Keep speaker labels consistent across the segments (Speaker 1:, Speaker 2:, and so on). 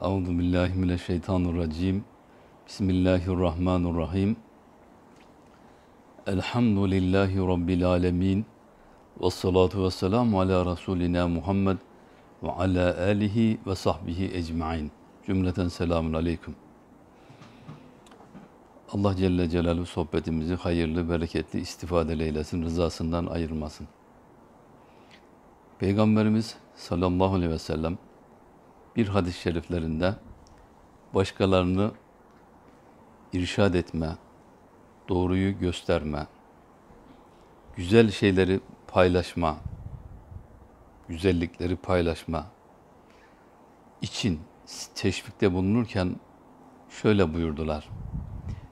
Speaker 1: Euzu billahi mineşşeytanirracim. Bismillahirrahmanirrahim. Elhamdülillahi rabbil alamin. Ves salatu vesselamu ala rasulina Muhammed ve ala alihi ve sahbihi ecmaîn. Cümleten selamun aleyküm. Allah Celle Celaluhu sohbetimizi hayırlı, bereketli istifade eylesin, rızasından ayırmasın. Peygamberimiz sallallahu aleyhi ve sellem bir hadis-i şeriflerinde başkalarını irşad etme, doğruyu gösterme, güzel şeyleri paylaşma, güzellikleri paylaşma için teşvikte bulunurken şöyle buyurdular.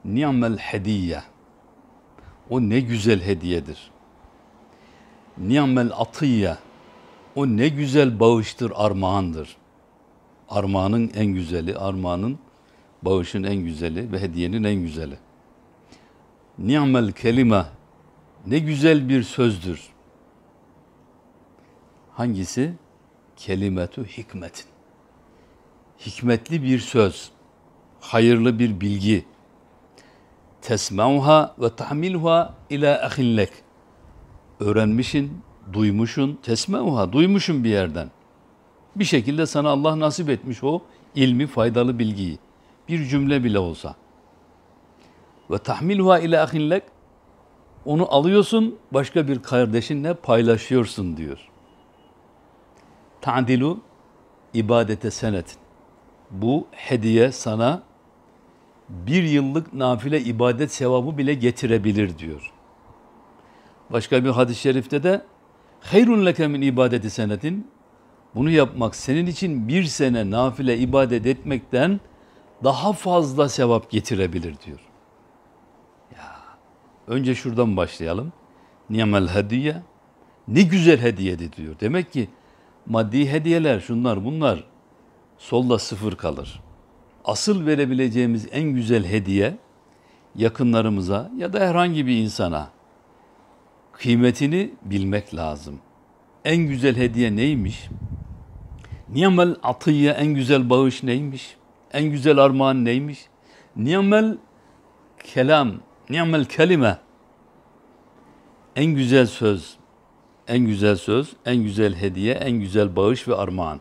Speaker 1: Ni'mel hediye. O ne güzel hediyedir. Ni'mel atiye. O ne güzel bağıştır, armağandır. Armağanın en güzeli, armağanın bağışın en güzeli ve hediyenin en güzeli. Ni'mel kelime. Ne güzel bir sözdür. Hangisi? Kelimetu hikmetin. Hikmetli bir söz, hayırlı bir bilgi. Tesmauha ve tahmilha ila ahillek. Öğrenmişin, duymuşun, tesmauha, duymuşun bir yerden. Bir şekilde sana Allah nasip etmiş o ilmi, faydalı bilgiyi. Bir cümle bile olsa. Ve tahmilha ila ahillek. Onu alıyorsun, başka bir kardeşinle paylaşıyorsun diyor. Ta'dilu ibadete senetin. Bu hediye sana bir yıllık nafile ibadet sevabı bile getirebilir diyor. Başka bir hadis-i şerifte de hayrun leke min ibadeti senetin bunu yapmak senin için bir sene nafile ibadet etmekten daha fazla sevap getirebilir diyor. Ya, önce şuradan başlayalım. Niyamel hediye. Ne güzel hediyedi diyor. Demek ki maddi hediyeler şunlar bunlar solda sıfır kalır. Asıl verebileceğimiz en güzel hediye yakınlarımıza ya da herhangi bir insana kıymetini bilmek lazım. En güzel hediye neymiş? Niyamel atiye en güzel bağış neymiş? En güzel armağan neymiş? Niyamel kelam, niyamel kelime. En güzel söz, en güzel söz, en güzel hediye, en güzel bağış ve armağan.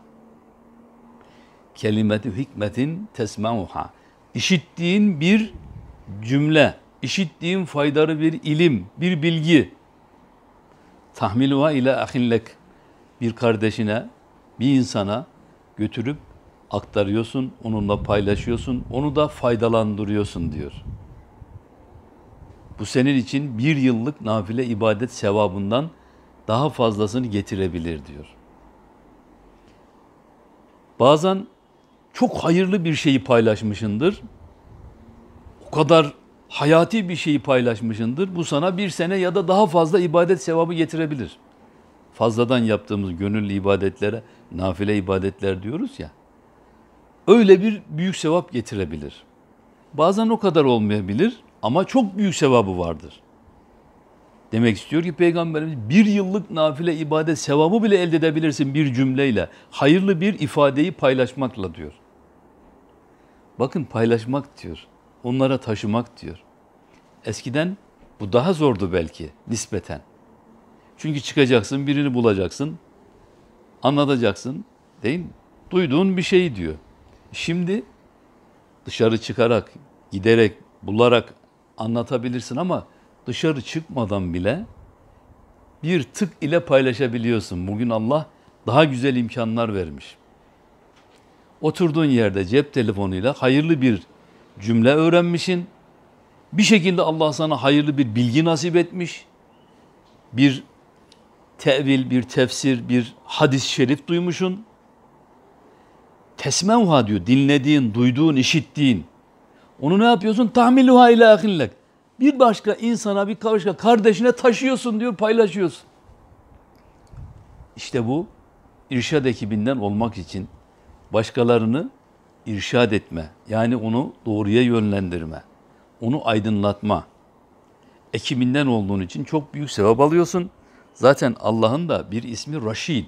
Speaker 1: Kelimetü hikmetin tesmauha. İşittiğin bir cümle, işittiğin faydalı bir ilim, bir bilgi. Tahmiluha ile ahillek. Bir kardeşine, bir insana götürüp aktarıyorsun, onunla paylaşıyorsun, onu da faydalandırıyorsun diyor. Bu senin için bir yıllık nafile ibadet sevabından daha fazlasını getirebilir diyor. Bazen çok hayırlı bir şeyi paylaşmışındır. O kadar hayati bir şeyi paylaşmışındır. Bu sana bir sene ya da daha fazla ibadet sevabı getirebilir. Fazladan yaptığımız gönüllü ibadetlere nafile ibadetler diyoruz ya. Öyle bir büyük sevap getirebilir. Bazen o kadar olmayabilir ama çok büyük sevabı vardır. Demek istiyor ki Peygamberimiz bir yıllık nafile ibadet sevabı bile elde edebilirsin bir cümleyle. Hayırlı bir ifadeyi paylaşmakla diyor. Bakın paylaşmak diyor. Onlara taşımak diyor. Eskiden bu daha zordu belki nispeten. Çünkü çıkacaksın, birini bulacaksın, anlatacaksın, değil mi? Duyduğun bir şey diyor. Şimdi dışarı çıkarak, giderek, bularak anlatabilirsin ama dışarı çıkmadan bile bir tık ile paylaşabiliyorsun. Bugün Allah daha güzel imkanlar vermiş. Oturduğun yerde cep telefonuyla hayırlı bir cümle öğrenmişsin. Bir şekilde Allah sana hayırlı bir bilgi nasip etmiş. Bir tevil, bir tefsir, bir hadis-i şerif duymuşsun. Tesmevha diyor, dinlediğin, duyduğun, işittiğin. Onu ne yapıyorsun? Tahmiluha ile ahillek. Bir başka insana, bir başka kardeşine taşıyorsun diyor, paylaşıyorsun. İşte bu irşad ekibinden olmak için başkalarını irşad etme, yani onu doğruya yönlendirme, onu aydınlatma ekibinden olduğun için çok büyük sevap alıyorsun. Zaten Allah'ın da bir ismi Raşid.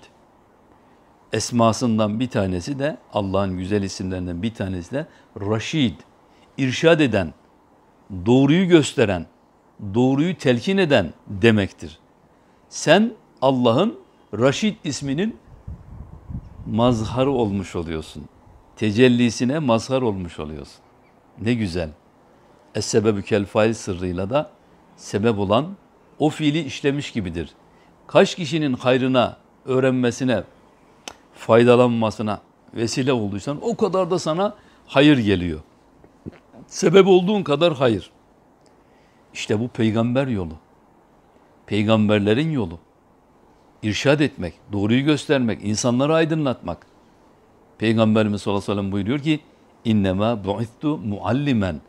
Speaker 1: esmasından bir tanesi de Allah'ın güzel isimlerinden bir tanesi de Raşid, irşad eden, doğruyu gösteren, doğruyu telkin eden demektir. Sen Allah'ın Raşid isminin mazharı olmuş oluyorsun. Tecellisine mazhar olmuş oluyorsun. Ne güzel. Es-sebebü kel fail sırrıyla da sebep olan o fiili işlemiş gibidir. Kaç kişinin hayrına, öğrenmesine, faydalanmasına vesile olduysan o kadar da sana hayır geliyor. Sebep olduğun kadar hayır. İşte bu peygamber yolu. Peygamberlerin yolu. İrşad etmek, doğruyu göstermek, insanları aydınlatmak. Peygamberimiz sallallahu aleyhi ve sellem buyuruyor ki innema bu'ittu muallimen.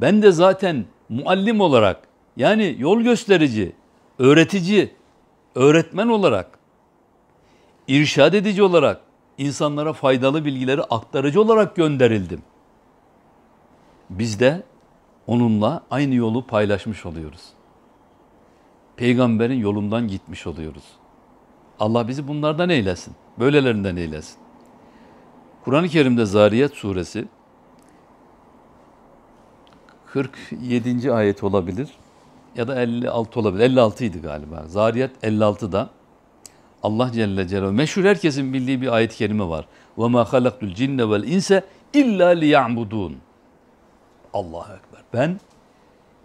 Speaker 1: Ben de zaten muallim olarak yani yol gösterici, öğretici, öğretmen olarak, irşad edici olarak, insanlara faydalı bilgileri aktarıcı olarak gönderildim. Biz de onunla aynı yolu paylaşmış oluyoruz. Peygamberin yolundan gitmiş oluyoruz. Allah bizi bunlardan eylesin. Böylelerinden eylesin. Kur'an-ı Kerim'de Zariyat suresi 47. ayet olabilir ya da 56 olabilir. 56 idi galiba. Zariyat 56'da Allah Celle Celaluhu meşhur herkesin bildiği bir ayet-i kerime var. Ve ma halaktul cinne vel inse illa liya'budun. Allahu ekber. Ben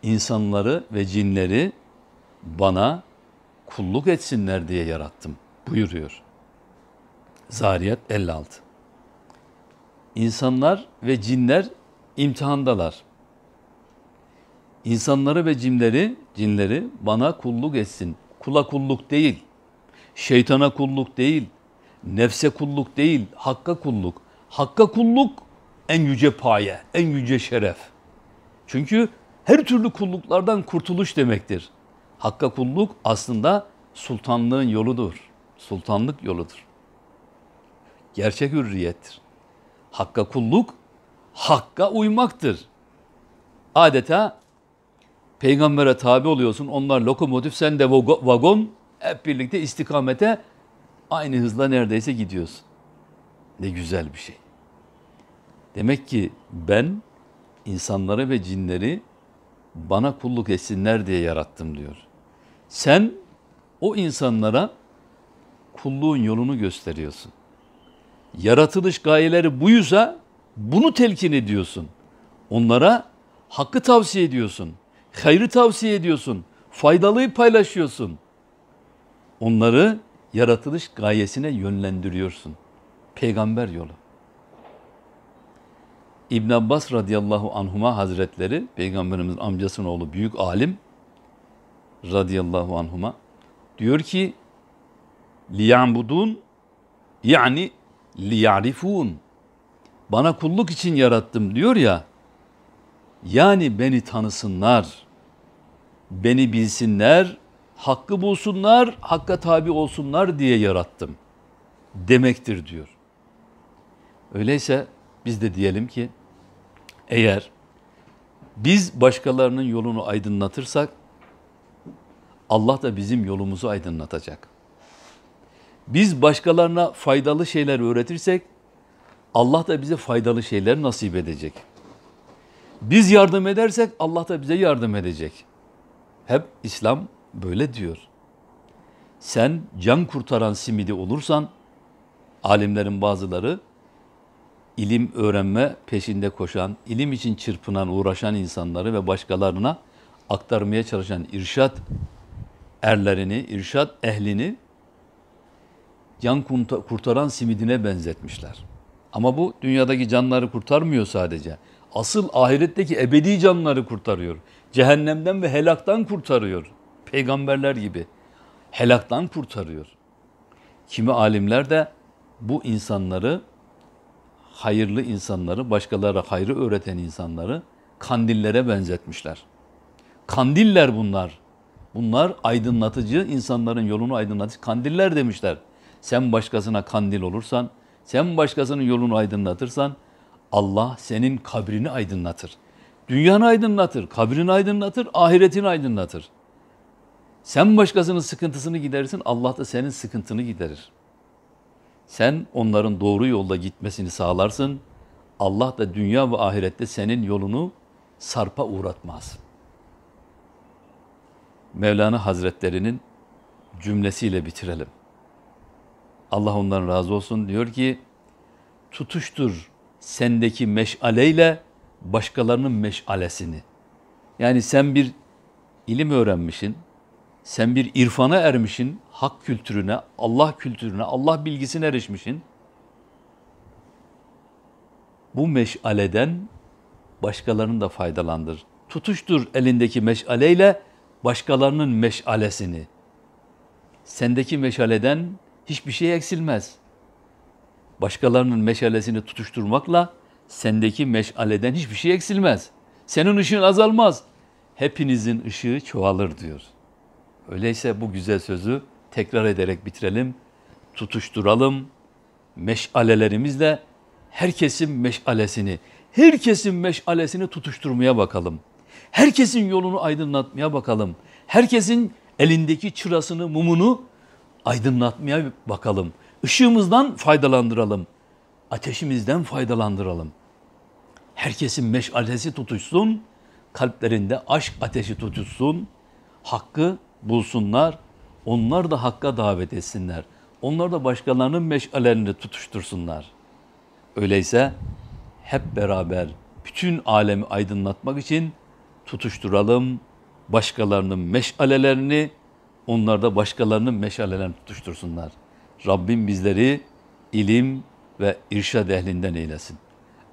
Speaker 1: insanları ve cinleri bana kulluk etsinler diye yarattım buyuruyor. Zariyat 56. İnsanlar ve cinler imtihandalar. İnsanları ve cinleri, cinleri bana kulluk etsin. Kula kulluk değil, şeytana kulluk değil, nefse kulluk değil, hakka kulluk. Hakka kulluk en yüce paye, en yüce şeref. Çünkü her türlü kulluklardan kurtuluş demektir. Hakka kulluk aslında sultanlığın yoludur. Sultanlık yoludur. Gerçek hürriyettir. Hakka kulluk, hakka uymaktır. Adeta peygambere tabi oluyorsun. Onlar lokomotif, sen de vagon. Hep birlikte istikamete aynı hızla neredeyse gidiyorsun. Ne güzel bir şey. Demek ki ben insanları ve cinleri bana kulluk etsinler diye yarattım diyor. Sen o insanlara kulluğun yolunu gösteriyorsun. Yaratılış gayeleri buysa bunu telkin ediyorsun. Onlara hakkı tavsiye ediyorsun. Hayrı tavsiye ediyorsun. Faydalıyı paylaşıyorsun. Onları yaratılış gayesine yönlendiriyorsun. Peygamber yolu. İbn Abbas radıyallahu anhuma hazretleri, Peygamberimiz amcasının oğlu büyük alim radıyallahu anhuma diyor ki liya'budun yani liya'rifun bana kulluk için yarattım diyor ya yani beni tanısınlar beni bilsinler hakkı bulsunlar hakka tabi olsunlar diye yarattım demektir diyor. Öyleyse biz de diyelim ki eğer biz başkalarının yolunu aydınlatırsak Allah da bizim yolumuzu aydınlatacak. Biz başkalarına faydalı şeyler öğretirsek Allah da bize faydalı şeyler nasip edecek. Biz yardım edersek Allah da bize yardım edecek. Hep İslam böyle diyor. Sen can kurtaran simidi olursan alimlerin bazıları ilim öğrenme peşinde koşan, ilim için çırpınan, uğraşan insanları ve başkalarına aktarmaya çalışan irşat erlerini, irşat ehlini can kurtaran simidine benzetmişler. Ama bu dünyadaki canları kurtarmıyor sadece. Asıl ahiretteki ebedi canları kurtarıyor. Cehennemden ve helaktan kurtarıyor. Peygamberler gibi helaktan kurtarıyor. Kimi alimler de bu insanları hayırlı insanları, başkalarına hayrı öğreten insanları kandillere benzetmişler. Kandiller bunlar. Bunlar aydınlatıcı, insanların yolunu aydınlatıcı kandiller demişler. Sen başkasına kandil olursan, sen başkasının yolunu aydınlatırsan Allah senin kabrini aydınlatır. Dünyanı aydınlatır, kabrini aydınlatır, ahiretini aydınlatır. Sen başkasının sıkıntısını giderirsin, Allah da senin sıkıntını giderir. Sen onların doğru yolda gitmesini sağlarsın. Allah da dünya ve ahirette senin yolunu sarpa uğratmaz. Mevlana Hazretlerinin cümlesiyle bitirelim. Allah ondan razı olsun diyor ki tutuştur sendeki meşaleyle başkalarının meşalesini. Yani sen bir ilim öğrenmişsin, sen bir irfana ermişsin, hak kültürüne, Allah kültürüne, Allah bilgisine erişmişsin. Bu meşaleden başkalarını da faydalandır. Tutuştur elindeki meşaleyle başkalarının meşalesini. Sendeki meşaleden hiçbir şey eksilmez. Başkalarının meşalesini tutuşturmakla sendeki meşaleden hiçbir şey eksilmez. Senin ışığın azalmaz. Hepinizin ışığı çoğalır diyor. Öyleyse bu güzel sözü tekrar ederek bitirelim. Tutuşturalım. Meşalelerimizle herkesin meşalesini, herkesin meşalesini tutuşturmaya bakalım. Herkesin yolunu aydınlatmaya bakalım. Herkesin elindeki çırasını, mumunu aydınlatmaya bakalım. Işığımızdan faydalandıralım. Ateşimizden faydalandıralım. Herkesin meşalesi tutuşsun, kalplerinde aşk ateşi tutuşsun, hakkı bulsunlar, onlar da hakka davet etsinler. Onlar da başkalarının meşalelerini tutuştursunlar. Öyleyse hep beraber bütün alemi aydınlatmak için tutuşturalım başkalarının meşalelerini, onlar da başkalarının meşalelerini tutuştursunlar. Rabbim bizleri ilim ve irşad ehlinden eylesin.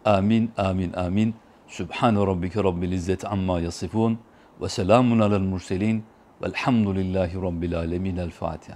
Speaker 1: Amin, amin, amin. Sübhane rabbike rabbil izzeti amma yasifun ve selamun alel murselin velhamdülillahi rabbil alemin. El Fatiha.